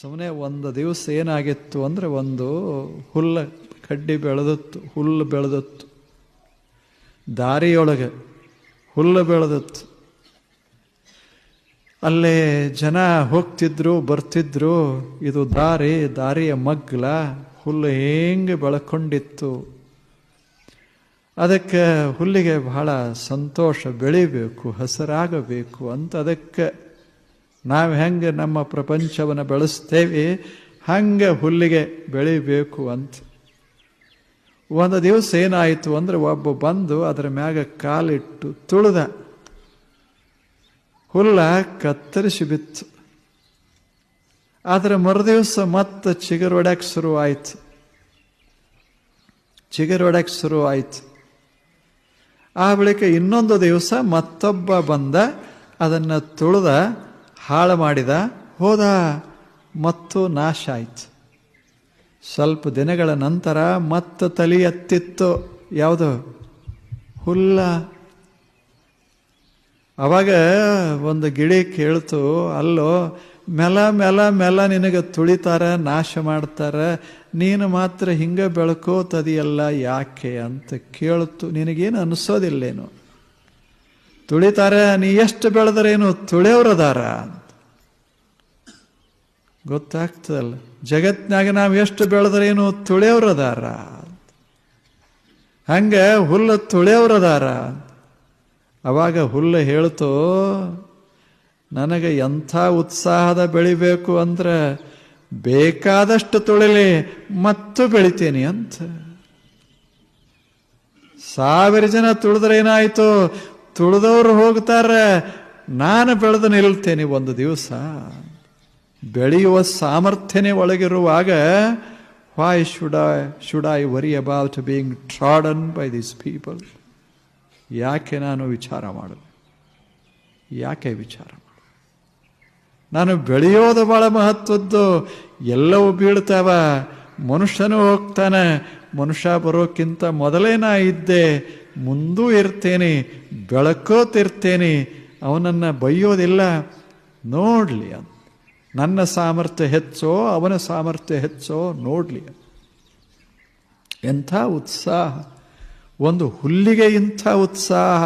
ಸುಮ್ಮನೆ ಒಂದು ದಿವಸ ಏನಾಗಿತ್ತು ಅಂದರೆ ಒಂದು ಹುಲ್ಲ ಕಡ್ಡಿ ಬೆಳೆದತ್ತು, ಹುಲ್ಲು ಬೆಳೆದತ್ತು. ದಾರಿಯೊಳಗೆ ಹುಲ್ಲು ಬೆಳೆದತ್ತು. ಅಲ್ಲೇ ಜನ ಹೋಗ್ತಿದ್ರು, ಬರ್ತಿದ್ರು, ಇದು ದಾರಿ, ದಾರಿಯ ಮಗ್ಲ, ಹುಲ್ಲು ಹೆಂಗೆ ಬೆಳ್ಕೊಂಡಿತ್ತು. ಅದಕ್ಕೆ ಹುಲ್ಲಿಗೆ ಬಹಳ ಸಂತೋಷ ಬೆಳಿಬೇಕು, ಹಸರಾಗಬೇಕು ಅಂತ ಅದಕ್ಕೆ ನಾವು ಹೆಂಗೆ ನಮ್ಮ ಪ್ರಪಂಚವನ್ನು ಬೆಳೆಸ್ತೇವೆ, ಹಂಗೆ ಹುಲ್ಲಿಗೆ ಬೆಳಿಬೇಕು ಅಂತ. ಒಂದು ದಿವಸ ಏನಾಯಿತು ಅಂದರೆ ಒಬ್ಬ ಬಂದು ಅದರ ಮ್ಯಾಗ ಕಾಲಿಟ್ಟು ತುಳಿದ. ಹುಲ್ಲ ಕತ್ತರಿಸಿ ಬಿತ್ತು. ಆದರೆ ಮರುದಿವಸ ಮತ್ತೆ ಚಿಗುರೊಡಕ್ಕೆ ಶುರುವಾಯಿತು ಶುರು ಶುರುವಾಯಿತು ಆ ಬಳಿಕ ಇನ್ನೊಂದು ದಿವಸ ಮತ್ತೊಬ್ಬ ಬಂದ, ಅದನ್ನು ತುಳಿದ ಹಾಳು ಮಾಡಿದ ಹೋದ, ಮತ್ತು ನಾಶ ಆಯಿತು ಸ್ವಲ್ಪ ದಿನಗಳ ನಂತರ ಮತ್ತು ತಲೆ ಎತ್ತಿತ್ತು. ಯಾವುದು? ಹುಲ್ಲ. ಅವಾಗ ಒಂದು ಗಿಳಿ ಕೇಳ್ತು, ಅಲ್ಲೋ, ಮೆಲ ಮೆಲ ಮೆಲ ನಿನಗೆ ತುಳಿತಾರ, ನಾಶ ಮಾಡ್ತಾರ, ನೀನು ಮಾತ್ರ ಹಿಂಗೆ ಬೆಳ್ಕೋತದಿಯಲ್ಲ, ಯಾಕೆ? ಅಂತ ಕೇಳ್ತು. ನಿನಗೇನು ಅನಿಸೋದಿಲ್ಲೇನು. ತುಳಿತಾರ, ನೀ ಎಷ್ಟು ಬೆಳೆದ್ರೇನು ತುಳಿಯೋರದಾರ ಅಂತ ಗೊತ್ತಾಗ್ತದಲ್ಲ. ಜಗತ್ನಾಗ ನಾವು ಎಷ್ಟು ಬೆಳೆದ್ರೇನು ತುಳಿಯವ್ರದಾರ? ಹಂಗೆ ಹುಲ್ಲು ತುಳಿಯವ್ರದಾರ? ಅವಾಗ ಹುಲ್ಲು ಹೇಳ್ತು, ನನಗೆ ಎಂಥ ಉತ್ಸಾಹದ ಬೆಳಿಬೇಕು ಅಂದ್ರೆ ಬೇಕಾದಷ್ಟು ತುಳಿಲಿ, ಮತ್ತು ಬೆಳಿತೀನಿ ಅಂತ. ಸಾವಿರ ಜನ ತುಳಿದ್ರೆ ಏನಾಯ್ತು? ತುಳಿದವ್ರು ಹೋಗ್ತಾರೆ, ನಾನು ಬೆಳೆದು ನಿಲ್ತೇನೆ ಒಂದು ದಿವಸ. ಬೆಳೆಯುವ ಸಾಮರ್ಥ್ಯನೇ ಒಳಗಿರುವಾಗ why should I should I worry about being trodden by this people ಯಾಕೆ ನಾನು ವಿಚಾರ ಮಾಡಲು ಯಾಕೆ ವಿಚಾರ ನಾನು ಬೆಳೆಯೋದು ಭಾಳ ಮಹತ್ವದ್ದು. ಎಲ್ಲವೂ ಬೀಳ್ತಾವ. ಮನುಷ್ಯನೂ ಹೋಗ್ತಾನೆ. ಮನುಷ್ಯ ಬರೋಕ್ಕಿಂತ ಮೊದಲೇ ನಾ ಇದ್ದೆ. ಮುಂದೂ ಇರ್ತೇನೆ ಬೆಳಕೋತಿರ್ತೇನೆ, ಅವನನ್ನು ಬೈಯೋದಿಲ್ಲ ನೋಡಲಿ ಅಂತ. ನನ್ನ ಸಾಮರ್ಥ್ಯ ಹೆಚ್ಚೋ, ಅವನ ಸಾಮರ್ಥ್ಯ ಹೆಚ್ಚೋ, ನೋಡಲಿ ಎಂಥ ಉತ್ಸಾಹ. ಒಂದು ಹುಲ್ಲಿಗೆ ಇಂಥ ಉತ್ಸಾಹ.